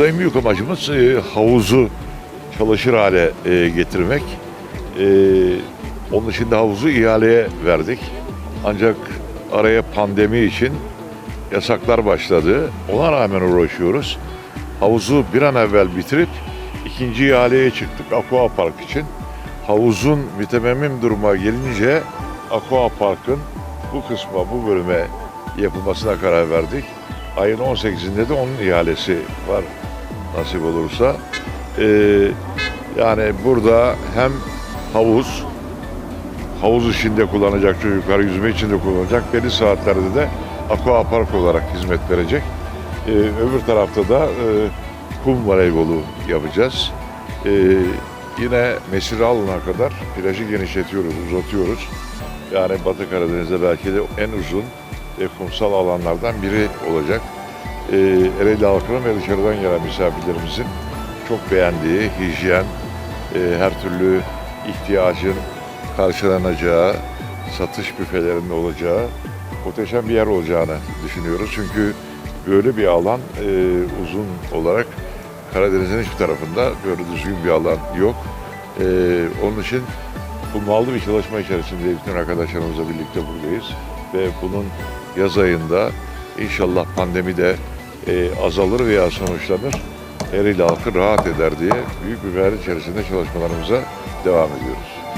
Burada en büyük amacımız e, havuzu çalışır hale e, getirmek. E, onun için de havuzu ihaleye verdik. Ancak araya pandemi için yasaklar başladı. Ona rağmen uğraşıyoruz. Havuzu bir an evvel bitirip ikinci ihaleye çıktık Aqua Park için. Havuzun mütemmim duruma gelince Aqua Park'ın bu kısma, bu bölüme yapılmasına karar verdik. Ayın 18'inde de onun ihalesi var nasip olursa. Ee, yani burada hem havuz, havuz içinde kullanacak çocuklar, yüzme içinde kullanacak, belli saatlerde de aqua park olarak hizmet verecek. Ee, öbür tarafta da e, kum voleybolu yapacağız. Ee, yine mesire alına kadar plajı genişletiyoruz, uzatıyoruz. Yani Batı Karadeniz'de belki de en uzun ve kumsal alanlardan biri olacak. Ee, Ereğli halkının ve dışarıdan gelen misafirlerimizin çok beğendiği, hijyen, e, her türlü ihtiyacın karşılanacağı, satış büfelerinde olacağı muhteşem bir yer olacağını düşünüyoruz. Çünkü böyle bir alan e, uzun olarak Karadeniz'in hiçbir tarafında böyle düzgün bir alan yok. E, onun için hummalı bir çalışma içerisinde bütün arkadaşlarımızla birlikte buradayız. Ve bunun yaz ayında inşallah pandemi de e, azalır veya sonuçlanır. Ereğli halkı rahat eder diye büyük bir gayret içerisinde çalışmalarımıza devam ediyoruz.